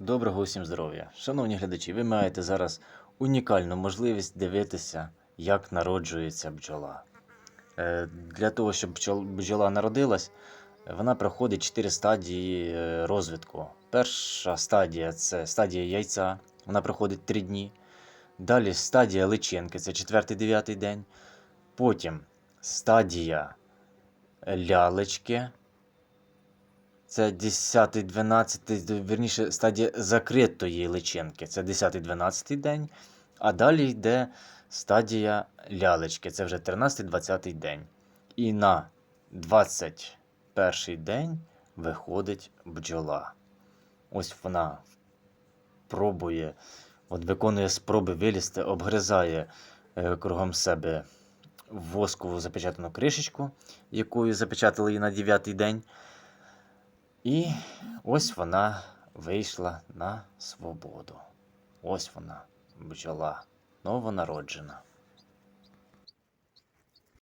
Доброго усім здоров'я. Шановні глядачі, ви маєте зараз унікальну можливість дивитися, як народжується бджола. Е, Для того, щоб бджола народилась, вона проходить 4 стадії е, розвитку. Перша стадія це стадія яйця, вона проходить 3 дні. Далі стадія личинки, це 4-9 день. Потім стадія лялечки, це 10, 12, вірніше, стадія закритої личинки. Це 10, 12 день. А далі йде стадія лялечки. Це вже 13, 20 день. І на 21 день виходить бджола. Ось вона пробує, от виконує спроби вилізти, обгризає е, кругом себе воскову запечатану кришечку, якою запечатали її на 9 день. І ось вона вийшла на свободу. Ось вона, бджола, новонароджена.